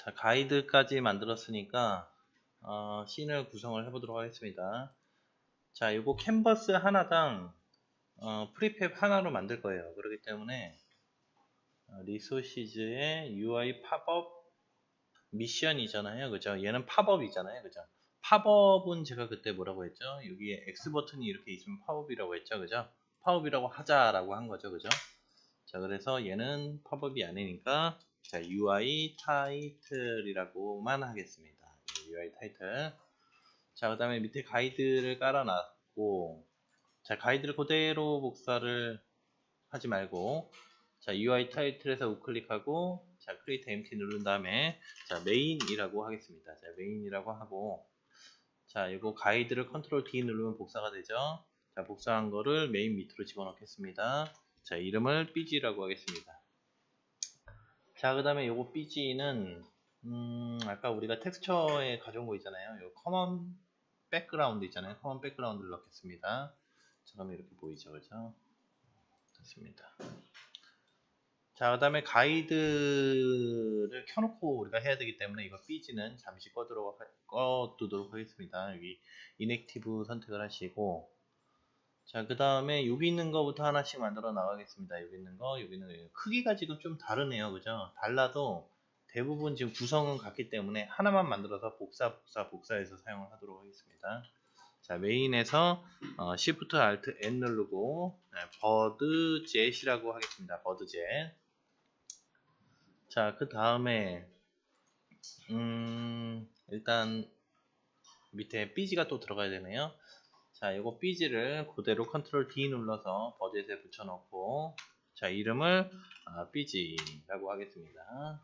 자, 가이드까지 만들었으니까 어, 씬을 구성을 해보도록 하겠습니다. 자, 요거 캔버스 하나당 어, 프리팹 하나로 만들 거예요. 그렇기 때문에 어, 리소시즈의 UI 팝업 미션이잖아요. 그죠? 얘는 팝업이잖아요. 그죠? 팝업은 제가 그때 뭐라고 했죠? 여기에 X 버튼이 이렇게 있으면 팝업이라고 했죠. 그죠? 팝업이라고 하자라고 한 거죠. 그죠? 자, 그래서 얘는 팝업이 아니니까 자, UI 타이틀이라고만 하겠습니다. UI 타이틀. 자, 그 다음에 밑에 가이드를 깔아놨고, 자, 가이드를 그대로 복사를 하지 말고, 자, UI 타이틀에서 우클릭하고, 자, 크리에이트 MT 누른 다음에, 자, 메인이라고 하겠습니다. 자, 메인이라고 하고, 자, 이거 가이드를 컨트롤 D 누르면 복사가 되죠. 자, 복사한 거를 메인 밑으로 집어넣겠습니다. 자, 이름을 BG라고 하겠습니다. 자, 그 다음에 요거 BG는, 음, 아까 우리가 텍스처에 가져온 거 있잖아요. 요 커먼 백그라운드 있잖아요. 커먼 백그라운드를 넣겠습니다. 자, 그러면 이렇게 보이죠. 그죠? 됐습니다. 자, 그 다음에 가이드를 켜놓고 우리가 해야 되기 때문에 이거 BG는 잠시 꺼두도록, 하- 꺼두도록 하겠습니다. 여기 인액티브 선택을 하시고, 자, 그 다음에 여기 있는 거부터 하나씩 만들어 나가겠습니다. 여기 있는 거, 여기 있는 거. 크기가 지금 좀 다르네요. 그죠? 달라도 대부분 지금 구성은 같기 때문에 하나만 만들어서 복사, 복사, 복사해서 사용을 하도록 하겠습니다. 자, 메인에서 어, Shift Alt N 누르고 네, 버드 jet이라고 하겠습니다. 버드 jet. 자, 그 다음에 음, 일단 밑에 BG가 또 들어가야 되네요. 자, 이거 BG를 그대로 컨트롤 D 눌러서 버젯에 붙여놓고 자, 이름을 아, BG라고 하겠습니다.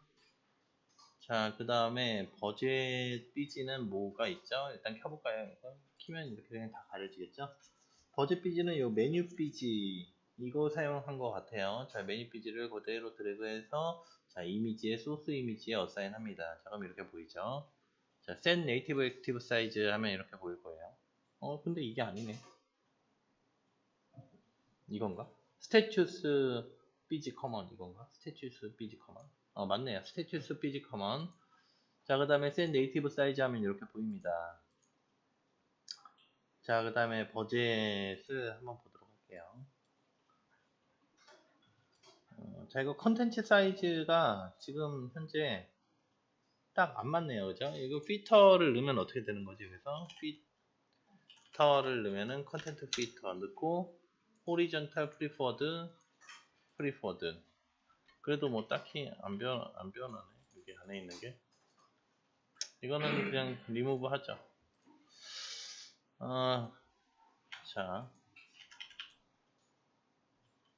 자, 그 다음에 버젯 BG는 뭐가 있죠? 일단 켜볼까요? 이거 키면 이렇게 그냥 다 가려지겠죠? 버젯 BG는 이 메뉴 BG 이거 사용한 것 같아요. 자, 메뉴 BG를 그대로 드래그해서 자, 이미지에 소스 이미지에 어사인 합니다. 자, 그럼 이렇게 보이죠? 자, set native active 하면 이렇게 보일 거예요. 어, 근데 이게 아니네. 이건가? 스태투스 BG 커먼 이건가? 스태투스 BG 커먼. 어, 맞네요. 스태투스 BG 커먼. 자, 그 다음에 set native size 하면 이렇게 보입니다. 자, 그 다음에 버젯을 한번 보도록 할게요. 어, 자, 이거 컨텐츠 사이즈가 지금 현재 딱 안 맞네요. 그죠? 이거 피터를 넣으면 어떻게 되는 거지? 그래서 피 터를 넣으면은 컨텐트 피터 넣고 호리전탈 프리퍼드 프리퍼드 그래도 뭐 딱히 안 변, 안 변하네. 여기 안에 있는 게. 이거는 그냥 리무브 하죠. 어, 자,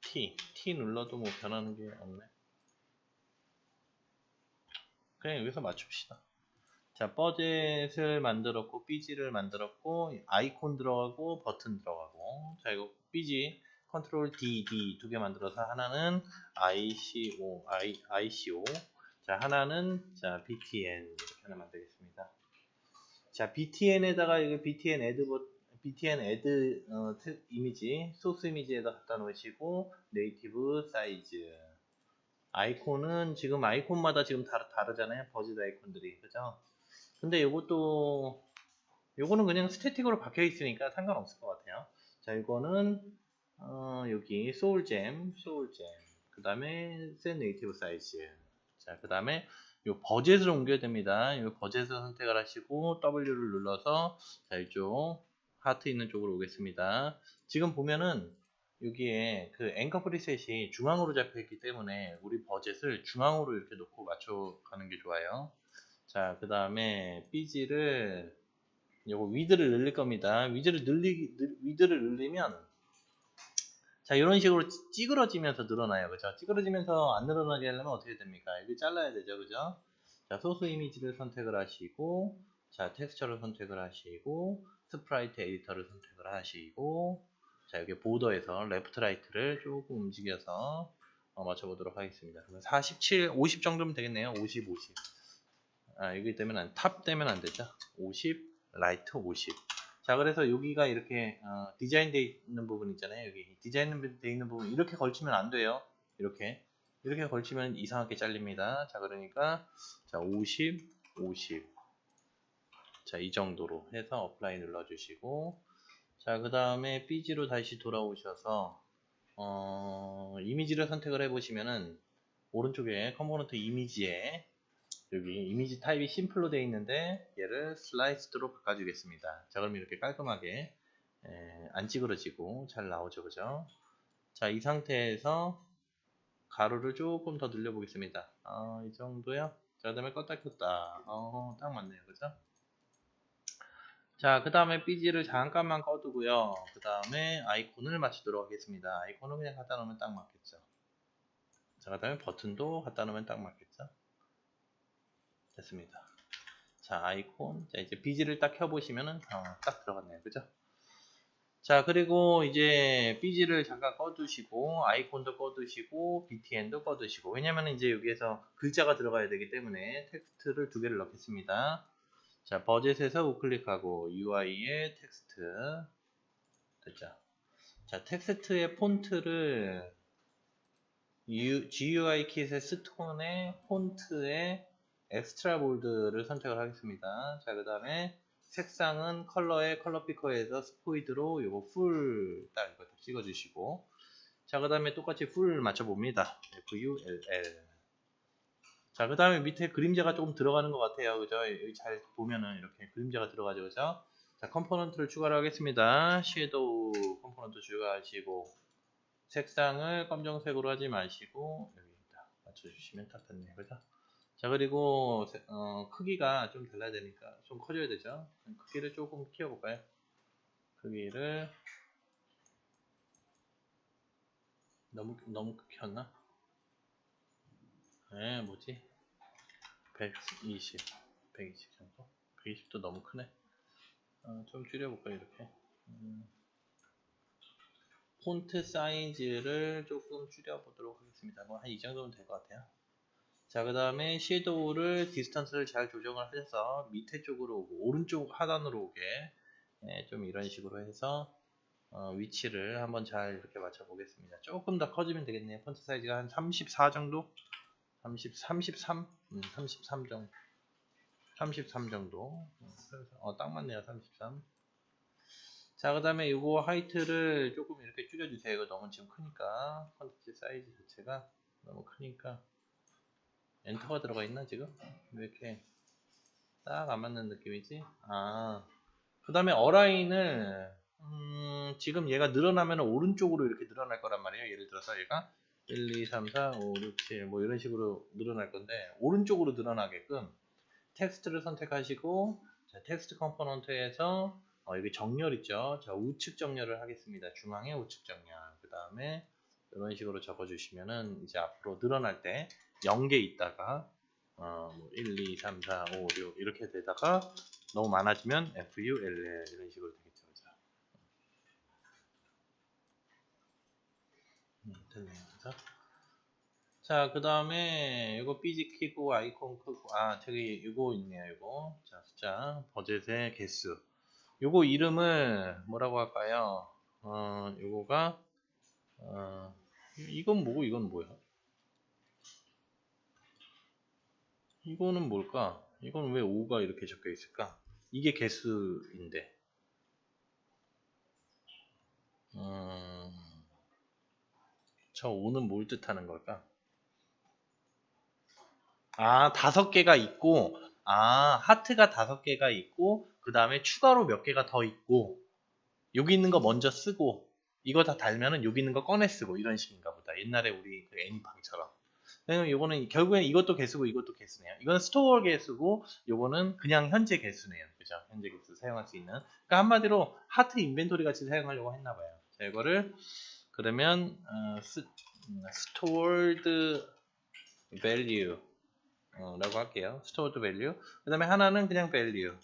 T, T 눌러도 뭐 변하는 게 없네. 그냥 여기서 맞춥시다. 자, 버젯을 만들었고, BG를 만들었고, 아이콘 들어가고, 버튼 들어가고. 자, 이거 BG, 컨트롤 D, D 두 개 만들어서 하나는 ICO, I, ICO. 자, 하나는, 자, BTN. 이렇게 하나 만들겠습니다. 자, BTN에다가 여기 BTN 애드 버 BTN 애드 어, 트- 이미지 소스 이미지에다 갖다 놓으시고 네이티브 사이즈 아이콘은 지금 아이콘마다 지금 다, 다르잖아요 버즈 아이콘들이 그죠 근데 요것도 요거는 그냥 스태틱으로 박혀 있으니까 상관없을 것 같아요 자 이거는 어, 여기 소울잼 소울잼 그 다음에 셋 네이티브 사이즈 자그 다음에 요 버젯을 옮겨야 됩니다. 요 버젯을 선택을 하시고 W를 눌러서 자 이쪽 하트 있는 쪽으로 오겠습니다. 지금 보면은 여기에 그 앵커 프리셋이 중앙으로 잡혀 있기 때문에 우리 버젯을 중앙으로 이렇게 놓고 맞춰가는 게 좋아요. 자, 그 다음에 BG를 요거 위드를 늘릴 겁니다. 위드를 늘리 늘- 위드를 늘리면 자 이런 식으로 찌- 찌그러지면서 늘어나요. 그죠? 찌그러지면서 안 늘어나게 하려면 어떻게 됩니까? 여기 잘라야 되죠. 그죠? 자 소스 이미지를 선택을 하시고 자 텍스처를 선택을 하시고 스프라이트 에디터를 선택을 하시고 자 여기 보더에서 레프트 라이트를 조금 움직여서 어, 맞춰보도록 하겠습니다. 그러면 47 50 정도면 되겠네요. 50 50 아, 여기 되면 안, 탑 되면 안 되죠. 50, 라이트 50. 자, 그래서 여기가 이렇게 어, 디자인 돼 있는 부분 있잖아요. 여기 디자인 돼 있는 부분 이렇게 걸치면 안 돼요. 이렇게 이렇게 걸치면 이상하게 잘립니다. 자, 그러니까 자, 50, 50. 자, 이 정도로 해서 어플라이 눌러주시고 자, 그 다음에 삐지로 다시 돌아오셔서 어, 이미지를 선택을 해보시면은 오른쪽에 컴포넌트 이미지에 여기 이미지 타입이 심플로 되어 있는데 얘를 슬라이스드로 바꿔주겠습니다. 자, 그럼 이렇게 깔끔하게 에, 안 찌그러지고 잘 나오죠, 그죠? 자, 이 상태에서 가로를 조금 더 늘려보겠습니다. 아, 이 정도요? 자, 그 다음에 껐다 켰다. 어, 딱 맞네요, 그죠? 자, 그 다음에 삐지를 잠깐만 꺼두고요. 그 다음에 아이콘을 맞추도록 하겠습니다. 아이콘을 그냥 갖다 놓으면 딱 맞겠죠. 자, 그 다음에 버튼도 갖다 놓으면 딱 맞겠죠. 됐습니다. 자, 아이콘. 자, 이제 비지를 딱 켜보시면은, 어, 딱 들어갔네요. 그죠? 자, 그리고 이제 비지를 잠깐 꺼두시고, 아이콘도 꺼두시고, BTN도 꺼두시고, 왜냐면 이제 여기에서 글자가 들어가야 되기 때문에 텍스트를 두 개를 넣겠습니다. 자, 버젯에서 우클릭하고 UI의 텍스트 됐죠? 자, 텍스트의 폰트를 GUI 킷의 스톤의 폰트의 엑스트라 볼드를 선택을 하겠습니다. 자, 그 다음에 색상은 컬러의 컬러 피커에서 스포이드로 요거 풀 딱 이거 찍어주시고 자, 그 다음에 똑같이 풀 맞춰봅니다. FULL 자, 그 다음에 밑에 그림자가 조금 들어가는 것 같아요. 그죠? 여기 잘 보면은 이렇게 그림자가 들어가죠. 그죠? 자, 컴포넌트를 추가를 하겠습니다. 섀도우 컴포넌트 추가하시고, 색상을 검정색으로 하지 마시고, 여기다 맞춰주시면 딱 됐네요. 그죠? 자, 그리고, 어, 크기가 좀 달라야 되니까 좀 커져야 되죠? 크기를 조금 키워볼까요? 크기를, 너무, 너무 켰나? 네, 뭐지? 120, 120 정도? 120도 너무 크네. 어, 좀 줄여볼까요, 이렇게? 음, 폰트 사이즈를 조금 줄여보도록 하겠습니다. 뭐, 한 이 정도면 될 것 같아요. 자, 그 다음에 섀도우를 디스턴스를 잘 조정을 하셔서 밑에 쪽으로 오고, 오른쪽 하단으로 오게, 예, 좀 이런 식으로 해서, 어, 위치를 한번 잘 이렇게 맞춰 보겠습니다. 조금 더 커지면 되겠네요. 폰트 사이즈가 한 34 정도? 30, 33? 음, 33 정도. 33 정도. 어, 딱 맞네요. 33. 자, 그 다음에 이거 하이트를 조금 이렇게 줄여주세요. 이거 너무 지금 크니까. 컨텐츠 사이즈 자체가 너무 크니까. 엔터가 들어가 있나, 지금? 왜 이렇게 딱 안 맞는 느낌이지? 아. 그 다음에 어라인을, 음, 지금 얘가 늘어나면 오른쪽으로 이렇게 늘어날 거란 말이에요. 예를 들어서 얘가 1, 2, 3, 4, 5, 6, 7, 뭐 이런 식으로 늘어날 건데, 오른쪽으로 늘어나게끔 텍스트를 선택하시고, 자, 텍스트 컴포넌트에서, 어, 여기 정렬 있죠? 자, 우측 정렬을 하겠습니다. 중앙에 우측 정렬. 그 다음에, 이런 식으로 적어주시면은, 이제 앞으로 늘어날 때, 0개 있다가, 어, 뭐 1, 2, 3, 4, 5, 6, 이렇게 되다가, 너무 많아지면 FULL, 이런 식으로 되겠죠. 그죠? 음, 됐네요. 그죠? 자, 그 다음에 이거 삐지 키고 아이콘 크고 아, 저기 이거 있네요. 이거. 자, 숫자 버젯의 개수. 요거 이름을 뭐라고 할까요? 어, 요거가 어, 이건 뭐고 이건 뭐야? 이거는 뭘까? 이건 왜 5가 이렇게 적혀 있을까? 이게 개수인데. 음, 저 5는 뭘 뜻하는 걸까? 아, 다섯 개가 있고, 아, 하트가 다섯 개가 있고, 그 다음에 추가로 몇 개가 더 있고, 여기 있는 거 먼저 쓰고, 이거 다 달면은 여기 있는 거 꺼내 쓰고, 이런 식인가 보다. 옛날에 우리 그 애니팡처럼. 왜냐면 요거는 결국엔 이것도 개수고 이것도 개수네요. 이거는 스토어 개수고 요거는 그냥 현재 개수네요. 그죠? 현재 개수 사용할 수 있는. 그러니까 한마디로 하트 인벤토리 같이 사용하려고 했나 봐요. 자, 이거를 그러면 어, 스, stored value 어, 라고 할게요. stored value. 그 다음에 하나는 그냥 value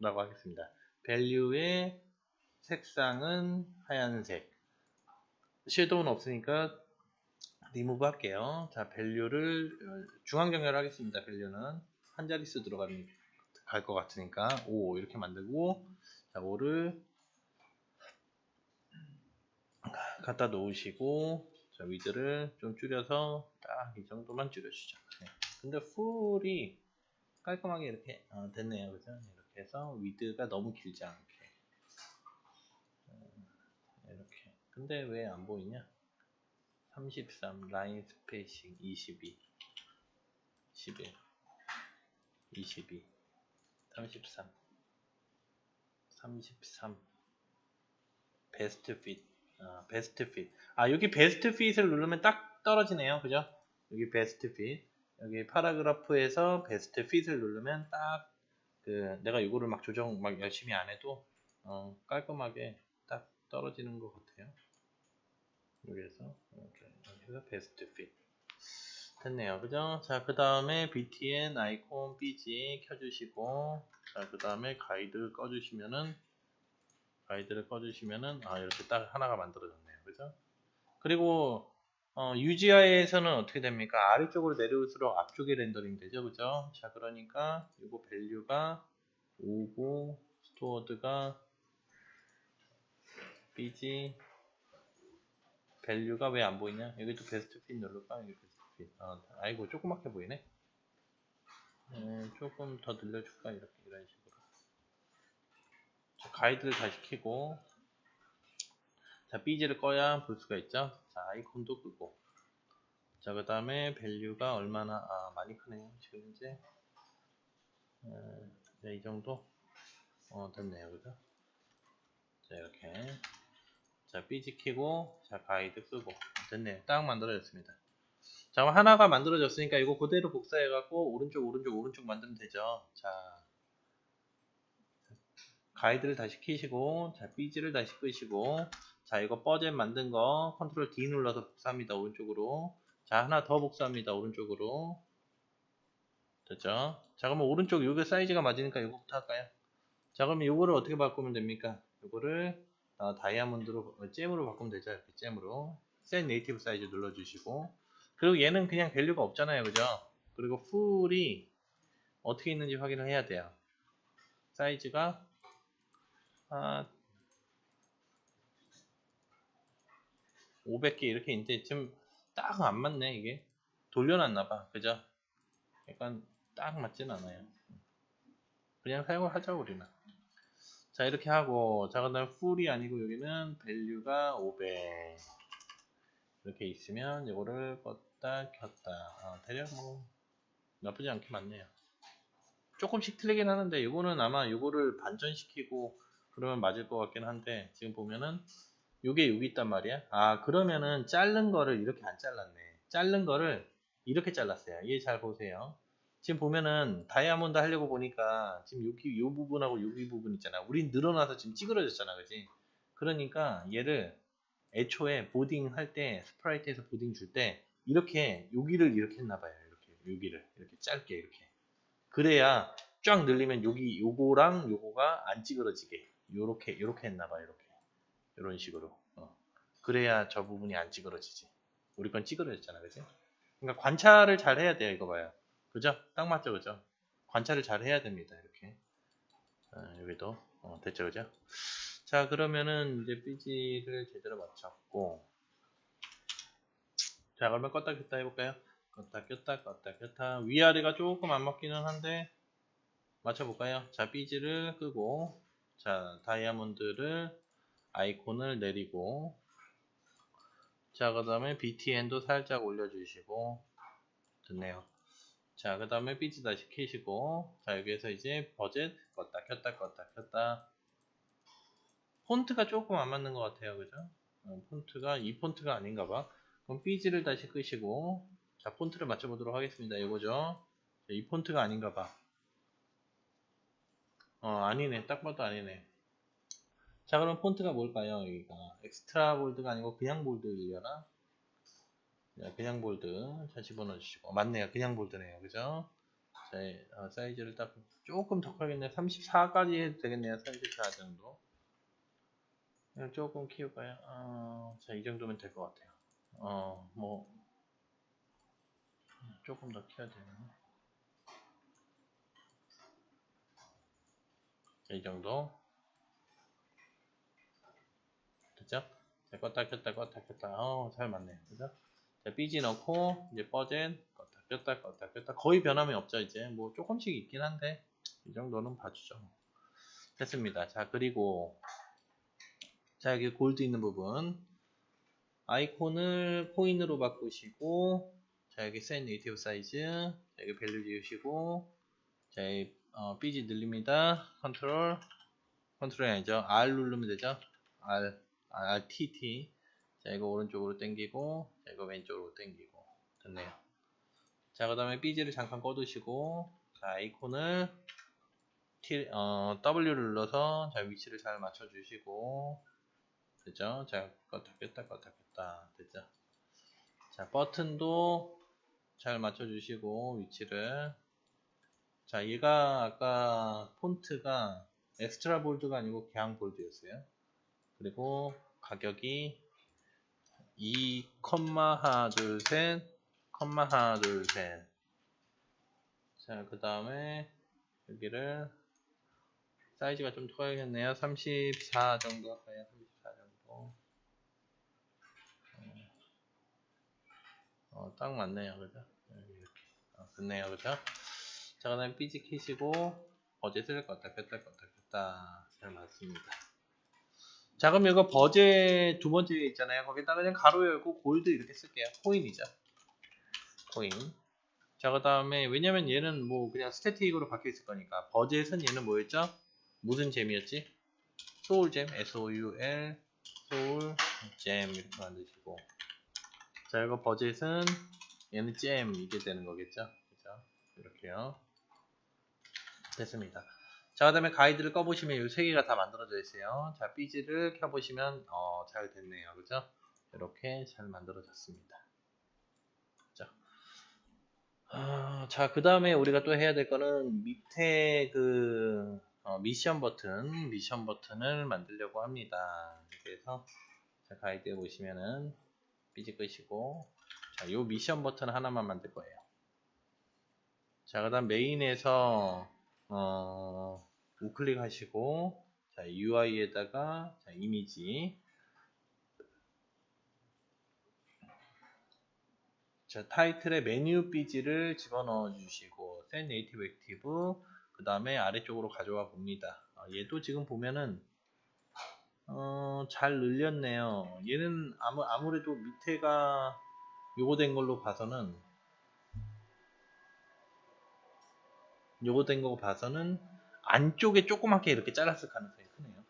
라고 하겠습니다. value의 색상은 하얀색. 섀도우는 없으니까 리무브 할게요. 자, value를 중앙 정렬 하겠습니다. value는 한 자릿수 들어가면 갈것 같으니까 5 이렇게 만들고 자, 5를 갖다 놓으시고 자, 위드를 좀 줄여서 딱 이 정도만 줄여주죠. 네. 근데 풀이 깔끔하게 이렇게 어, 됐네요. 그죠? 이렇게 해서 위드가 너무 길지 않게. 어, 이렇게. 근데 왜 안 보이냐? 33 라인 스페이싱 22 11 22 33 33 베스트 핏 아, 베스트 핏. 아, 여기 베스트 핏을 누르면 딱 떨어지네요. 그죠? 여기 베스트 핏. 여기 파라그래프에서 베스트 핏을 누르면 딱 그 내가 이거를 막 조정 막 열심히 안 해도 어, 깔끔하게 딱 떨어지는 것 같아요. 여기에서 이렇게 여기서 베스트 핏. 됐네요. 그죠? 자, 그 다음에 btn 아이콘 bg 켜주시고, 자, 그 다음에 가이드 꺼주시면은, 가이드를 꺼주시면은, 아, 이렇게 딱 하나가 만들어졌네요. 그죠? 그리고, 어, UGI에서는 어떻게 됩니까? 아래쪽으로 내려올수록 앞쪽에 렌더링 되죠. 그죠? 자, 그러니까, 이거 밸류가 5고, 스토어드가 bg, 밸류가 왜 안 보이냐? 여기도 베스트 핏 누를까? 여기 베스트 핏. 아, 아이고, 조그맣게 보이네. 음, 조금 더 늘려줄까? 이렇게, 이런 식으로. 자, 가이드를 다시 켜고, 자, 삐지를 꺼야 볼 수가 있죠. 자, 아이콘도 끄고. 자, 그 다음에 밸류가 얼마나, 아, 많이 크네요. 지금 이제, 음, 네, 이 정도? 어, 됐네요. 그죠? 자, 이렇게. 자, 삐지 키고, 자, 가이드 끄고. 됐네요. 딱 만들어졌습니다. 자, 하나가 만들어졌으니까 이거 그대로 복사해갖고, 오른쪽, 오른쪽, 오른쪽 만들면 되죠. 자, 가이드를 다시 키시고, 자, 삐지를 다시 끄시고, 자, 이거 버젯 만든 거, 컨트롤 D 눌러서 복사합니다. 오른쪽으로. 자, 하나 더 복사합니다. 오른쪽으로. 됐죠? 자, 그러면 오른쪽 요게 사이즈가 맞으니까 요거부터 할까요? 자, 그러면 요거를 어떻게 바꾸면 됩니까? 요거를 어, 다이아몬드로 어, 잼으로 바꾸면 되죠. 이렇게 잼으로. 셋 네이티브 사이즈 눌러주시고. 그리고 얘는 그냥 밸류가 없잖아요. 그죠? 그리고 풀이 어떻게 있는지 확인을 해야 돼요. 사이즈가 아 500개 이렇게 있는데 지금 딱 안 맞네 이게. 돌려놨나봐. 그죠? 약간 딱 맞진 않아요. 그냥 사용을 하자 우리는 자 이렇게 하고 자 그 다음 풀이 아니고 여기는 밸류가 500 이렇게 있으면 이거를 껐다 켰다. 아, 대략 뭐. 나쁘지 않게 맞네요. 조금씩 틀리긴 하는데 이거는 아마 이거를 반전시키고 그러면 맞을 것 같긴 한데 지금 보면은 요게 여기 있단 말이야. 아 그러면은 자른 거를 이렇게 안 잘랐네. 자른 거를 이렇게 잘랐어요. 얘 잘 보세요 지금 보면은 다이아몬드 하려고 보니까 지금 여기 요 부분하고 여기 부분 있잖아. 우린 늘어나서 지금 찌그러졌잖아, 그지? 그러니까 얘를 애초에 보딩 할 때 스프라이트에서 보딩 줄 때 이렇게 여기를 이렇게 했나봐요. 이렇게 여기를 이렇게 짧게 이렇게. 그래야 쫙 늘리면 여기 요거랑 요거가 안 찌그러지게 요렇게 요렇게 했나봐요. 이렇게 이런 식으로. 어. 그래야 저 부분이 안 찌그러지지. 우리 건 찌그러졌잖아, 그지? 그러니까 관찰을 잘 해야 돼요, 이거 봐요. 그죠? 딱 맞죠, 그죠? 관찰을 잘 해야 됩니다, 이렇게. 어, 여기도, 어, 됐죠, 그죠? 자, 그러면은 이제 삐지를 제대로 맞췄고. 자, 그러면 껐다 켰다 해볼까요? 껐다 켰다, 껐다 켰다. 위아래가 조금 안 맞기는 한데, 맞춰볼까요? 자, 삐지를 끄고, 자, 다이아몬드를, 아이콘을 내리고, 자, 그 다음에 BTN도 살짝 올려주시고, 됐네요. 자, 그 다음에 삐지 다시 켜시고, 자, 여기에서 이제 버젯 껐다 켰다 껐다 켰다. 폰트가 조금 안 맞는 것 같아요. 그죠? 어, 폰트가 이 폰트가 아닌가 봐. 그럼 삐지를 다시 끄시고, 자, 폰트를 맞춰보도록 하겠습니다. 이거죠? 자, 이 폰트가 아닌가 봐. 어, 아니네. 딱 봐도 아니네. 자, 그럼 폰트가 뭘까요? 여기가. 엑스트라 볼드가 아니고 그냥 볼드려나? 자, 그냥 볼드. 자, 집어넣어 주시고. 맞네요. 그냥 볼드네요. 그죠? 자, 어, 사이즈를 딱 조금 더 크겠네요. 34까지 해도 되겠네요. 34 정도. 그냥 조금 키울까요? 어, 자, 이 정도면 될 것 같아요. 어, 뭐, 조금 더 키워야? 자, 이 정도. 됐죠? 자, 껐다 켰다 껐다 켰다 어, 잘 맞네요 그죠 자 BG 넣고 이제 버젠 껐다 켰다 껐다 켰다. 거의 변함이 없죠 이제. 뭐 조금씩 있긴 한데 이 정도는 봐주죠. 됐습니다. 자 그리고 자 여기 골드 있는 부분. 아이콘을 코인으로 바꾸시고 자 여기 set 네이티브 사이즈. 자, 여기 밸류 지우시고 자 여기 어, BG 늘립니다. 컨트롤. 컨트롤이 아니죠. R 누르면 되죠? R, R, T, T 자 이거 오른쪽으로 당기고 자 이거 왼쪽으로 당기고. 됐네요. 자 그 다음에 BG를 잠깐 꺼두시고 자 아이콘을 T, 어, W를 눌러서 자 위치를 잘 맞춰 주시고. 되죠? 자 껐다 꼈다 껐다 꼈다. 됐죠? 자 버튼도 잘 맞춰 주시고 위치를. 자 얘가 아까 폰트가 엑스트라 볼드가 아니고 그냥 볼드였어요. 그리고 가격이 2, 하나 둘셋. 하나 둘셋. 자 그 다음에 여기를 사이즈가 좀 커야겠네요. 34 정도 할까요 34 정도. 어, 딱 맞네요. 그죠? 이렇게. 어, 좋네요. 그죠? 자, 그 다음에 삐지 키시고 버젯을 껐다 켰다 껐다 켰다. 잘 맞습니다. 자, 그럼 이거 버젯 두 번째 있잖아요. 거기다 그냥 가로 열고 골드 이렇게 쓸게요. 코인이죠. 코인. 자, 그 다음에 왜냐면 얘는 뭐 그냥 스태틱으로 박혀 있을 거니까 버젯은 얘는 뭐였죠? 무슨 잼이었지? 소울잼, S-O-U-L, 소울, 잼 이렇게 만드시고 자, 이거 버젯은 얘는 잼 이게 되는 거겠죠? 그죠? 이렇게요. 됐습니다. 자, 그 다음에 가이드를 꺼보시면 이 세 개가 다 만들어져 있어요. 자, 삐지를 켜보시면, 어, 잘 됐네요. 그죠? 이렇게 잘 만들어졌습니다. 자, 어, 자, 그 다음에 우리가 또 해야 될 거는 밑에 그, 어, 미션 버튼, 미션 버튼을 만들려고 합니다. 그래서, 자, 가이드에 보시면은, 삐지 끄시고, 자, 요 미션 버튼 하나만 만들 거예요. 자, 그 다음 메인에서, 어, 우클릭 하시고, 자, UI에다가, 자, 이미지. 자, 타이틀에 메뉴 삐지를 집어넣어 주시고, set native active, 그 다음에 아래쪽으로 가져와 봅니다. 어, 얘도 지금 보면은, 어, 잘 늘렸네요. 얘는 아무, 아무래도 밑에가 요거 된 걸로 봐서는, 요거 된 거 봐서는 안쪽에 조그맣게 이렇게 잘랐을 가능성이 크네요.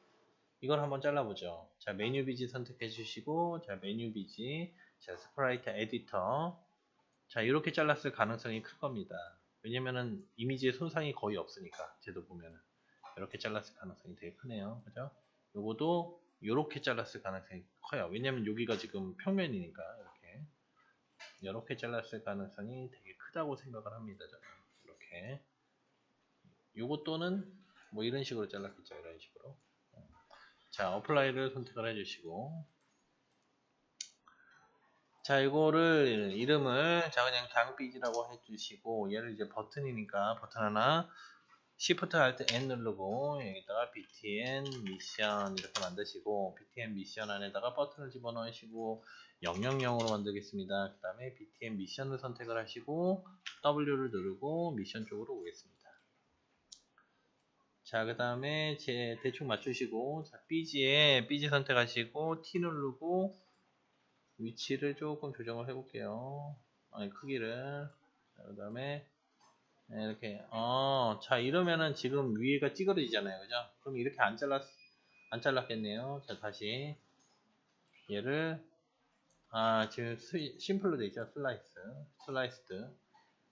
이걸 한번 잘라보죠. 자, 메뉴 비지 선택해 주시고, 자, 메뉴 비지, 자, 스프라이트 에디터. 자, 이렇게 잘랐을 가능성이 클 겁니다. 왜냐면은 이미지의 손상이 거의 없으니까, 쟤도 보면은. 이렇게 잘랐을 가능성이 되게 크네요. 그죠? 요거도 이렇게 잘랐을 가능성이 커요. 왜냐면 여기가 지금 평면이니까, 이렇게. 이렇게 잘랐을 가능성이 되게 크다고 생각을 합니다. 저는. 이렇게. 요거 또는 뭐 이런 식으로 잘랐겠죠 이런 식으로 자 어플라이를 선택을 해주시고 자 이거를 이름을 자 그냥 장비지라고 해주시고 얘를 이제 버튼이니까 버튼 하나 Shift Alt N 누르고 여기다가 btn 미션 이렇게 만드시고 btn 미션 안에다가 버튼을 집어넣으시고 000으로 만들겠습니다. 그 다음에 btn 미션을 선택을 하시고 W를 누르고 미션 쪽으로 오겠습니다. 자, 그 다음에 제 대충 맞추시고, 자, BG에 BG 선택하시고, T 누르고, 위치를 조금 조정을 해볼게요. 아니, 크기를. 그 다음에, 네, 이렇게, 어, 자, 이러면은 지금 위에가 찌그러지잖아요. 그죠? 그럼 이렇게 안 잘랐, 안 잘랐겠네요. 자, 다시. 얘를, 아, 지금 스, 심플로 돼 있죠? 슬라이스. 슬라이스드.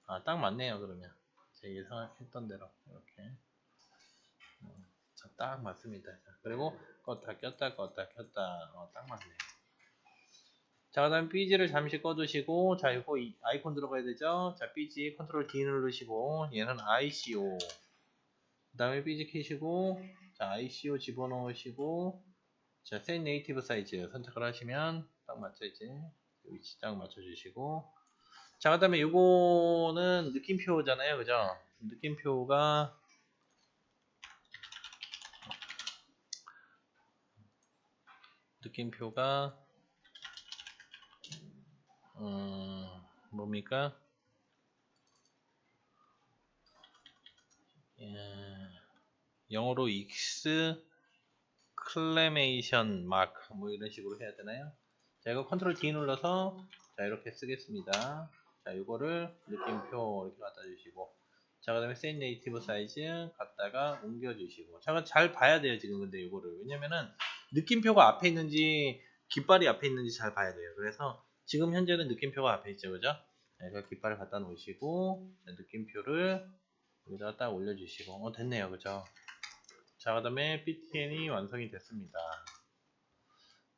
아, 딱 맞네요, 그러면. 제 예상했던 대로. 이렇게. 자, 딱 맞습니다. 자, 그리고 껐다 꼈다 껐다 켰다 어, 딱 맞네요. 자, 그 다음에 BG를 잠시 꺼두시고 자, 이거 아이콘 들어가야 되죠? 자, BG 컨트롤 D 누르시고 얘는 ICO 그 다음에 BG 키시고 자, ICO 집어넣으시고 자, set native 선택을 하시면 딱 맞죠 이제 위치 딱 맞춰주시고 자, 그 다음에 이거는 느낌표잖아요. 그죠? 느낌표가 느낌표가 음, 뭡니까? 예, 영어로 X 클레메이션 마크 뭐 이런 식으로 해야 되나요? 자 이거 컨트롤 D 눌러서 자 이렇게 쓰겠습니다. 자 이거를 느낌표 이렇게 갖다 주시고 자 그 다음에 set native size 갖다가 옮겨 주시고 잠깐 잘 봐야 돼요 지금 근데 이거를 왜냐면은 느낌표가 앞에 있는지 깃발이 앞에 있는지 잘 봐야 돼요. 그래서 지금 현재는 느낌표가 앞에 있죠, 그죠? 네, 그 깃발을 갖다 놓으시고 자, 느낌표를 여기다가 딱 올려주시고 어 됐네요, 그죠? 자, 그 다음에 btn이 완성이 됐습니다.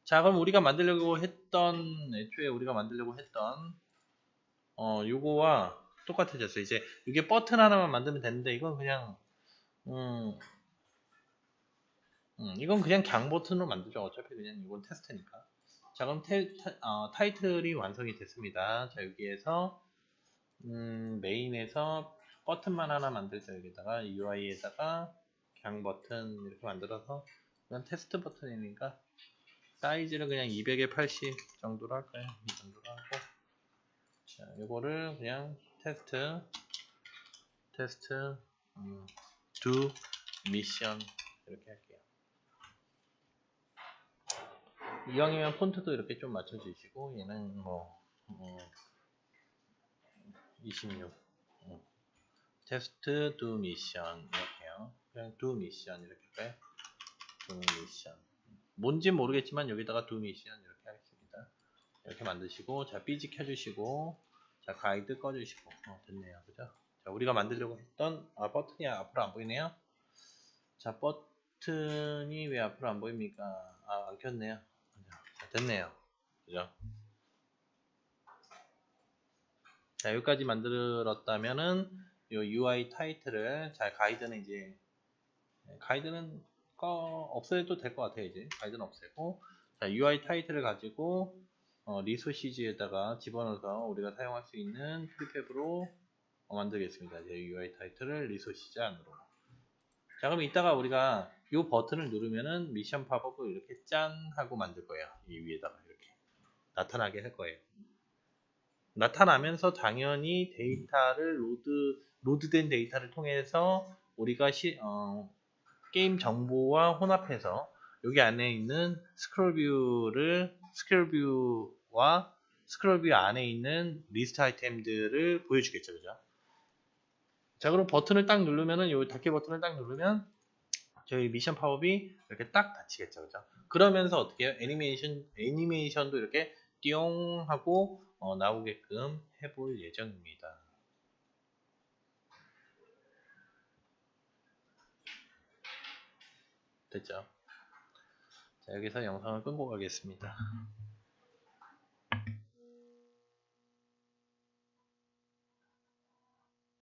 자, 그럼 우리가 만들려고 했던 애초에 우리가 만들려고 했던 어 요거와 똑같아졌어요. 이제 이게 버튼 하나만 만들면 되는데 이건 그냥 음 음, 이건 그냥 강 버튼으로 만들죠. 어차피 그냥 이건 테스트니까. 자, 그럼 테, 타, 어, 타이틀이 완성이 됐습니다. 자, 여기에서 음, 메인에서 버튼만 하나 만들자. 여기다가 UI에다가 강 버튼 이렇게 만들어서 이건 테스트 버튼이니까 사이즈를 그냥 200에 80 정도로 할까요? 이 정도로 하고 자, 이거를 그냥 테스트 테스트 음, do 미션 이렇게 할게요. 이왕이면 폰트도 이렇게 좀 맞춰주시고 얘는 뭐 어, 26 어, 테스트 두 미션. 이렇게요. 그냥 두 미션 이렇게 할까요 두 미션. 뭔지 모르겠지만 여기다가 두 미션 이렇게 하겠습니다. 이렇게 만드시고 자 삐지 켜주시고 자 가이드 꺼주시고. 어, 됐네요. 그죠? 자 우리가 만들려고 했던 아 버튼이 앞으로 안 보이네요. 자 버튼이 왜 앞으로 안 보입니까? 아 안 켰네요 됐네요. 그죠? 자, 여기까지 만들었다면은 요 UI 타이틀을 잘 가이드는 이제 네, 가이드는 꺼 없애도 될 것 같아요 이제 가이드는 없애고 자 UI 타이틀을 가지고 어, 리소시즈에다가 집어넣어서 우리가 사용할 수 있는 프리팹으로 어, 만들겠습니다. 이제 UI 타이틀을 리소시즈 안으로 자 그럼 이따가 우리가 이 버튼을 누르면은 미션 팝업을 이렇게 짠 하고 만들 거예요. 이 위에다가 이렇게 나타나게 할 거예요. 나타나면서 당연히 데이터를 로드 로드된 데이터를 통해서 우리가 시, 어, 게임 정보와 혼합해서 여기 안에 있는 스크롤 뷰를 스크롤 뷰와 스크롤 뷰 안에 있는 리스트 아이템들을 보여주겠죠, 그죠? 자, 그럼 버튼을 딱 누르면은 요 닫기 버튼을 딱 누르면 저희 미션 팝업이 이렇게 딱 닫히겠죠, 그죠? 그러면서 어떻게 해요? 애니메이션 애니메이션도 이렇게 띠용 하고 어, 나오게끔 해볼 예정입니다. 됐죠? 자, 여기서 영상을 끊고 가겠습니다.